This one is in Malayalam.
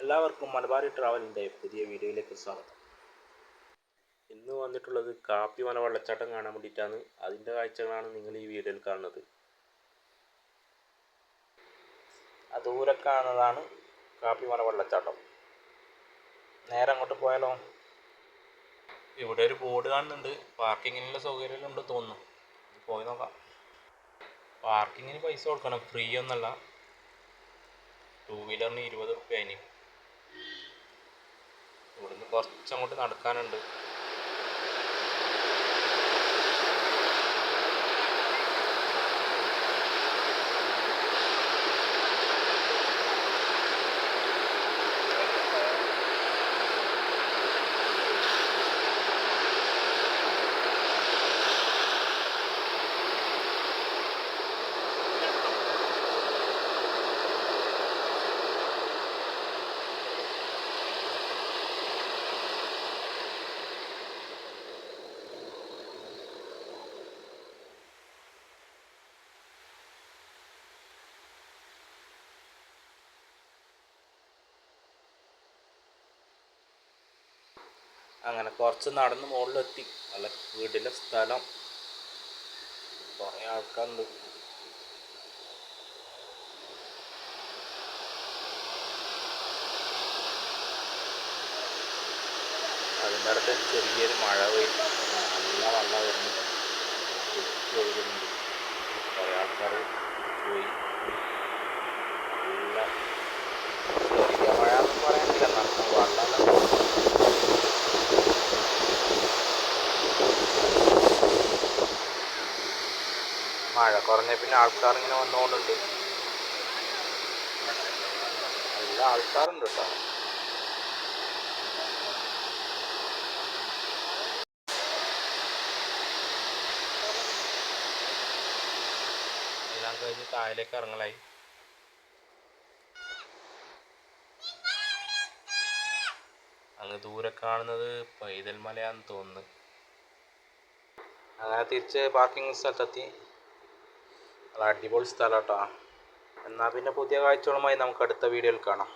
എല്ലാവർക്കും മലബാറി ട്രാവലിന്റെ പുതിയ വീഡിയോയിലേക്ക് സ്വാഗതം. ഇന്ന് വന്നിട്ടുള്ളത് കാപ്പി മല വെള്ളച്ചാട്ടം കാണാൻ വേണ്ടിയിട്ടാണ്. അതിന്റെ കാഴ്ചകളാണ് നിങ്ങൾ ഈ വീഡിയോയിൽ കാണുന്നത്. അതൂരെ കാണുന്നതാണ് കാപ്പി മല വെള്ളച്ചാട്ടം. നേരെ അങ്ങോട്ട് പോയാലോ? ഇവിടെ ഒരു ബോർഡ് കാണുന്നുണ്ട്. പാർക്കിങ്ങിനുള്ള സൗകര്യം ഉണ്ട് തോന്നുന്നു. പോയി നോക്കാം. പാർക്കിങ്ങിന് പൈസ കൊടുക്കണം. ഫ്രീ ഒന്നല്ല. ടൂ വീലറിന് ഇരുപത് റുപ്യ അതിന് ഇവിടുന്ന് കുറച്ചങ്ങോട്ട് നടക്കാനുണ്ട്. അങ്ങനെ കുറച്ച് നടന്ന് മുകളിലെത്തി. നല്ല വീട്ടിലെ സ്ഥലം. കുറേ ആൾക്കാരുണ്ട്. അതിന്റെ അടുത്ത് ചെറിയൊരു മഴ പെയ്തു. നല്ല വെള്ളം വരുന്നു ഒഴുകുന്നുണ്ട്. കുറേ ആൾക്കാർ പോയി നല്ല ചെറിയ മഴ എന്ന് പറയാനില്ല നല്ല വെള്ളം മഴ കുറഞ്ഞ പിന്നെ ആൾക്കാർ ഇങ്ങനെ വന്നുകൊണ്ടുണ്ട് നല്ല ആൾക്കാരുണ്ട് കേട്ടോ എല്ലാം കഴിഞ്ഞ് താഴേക്ക് ഇറങ്ങലായി. അങ്ങ് ദൂരെ കാണുന്നത് പൈതൽ മലയാന്ന് തോന്നുന്നു. അങ്ങനെ തിരിച്ച് പാർക്കിംഗ് സ്ഥലത്തെത്തി. നല്ല അടിപൊളി സ്ഥലം കേട്ടോ. എന്നാൽ പിന്നെ പുതിയ കാഴ്ചകളുമായി നമുക്ക് അടുത്ത വീഡിയോയിൽ കാണാം.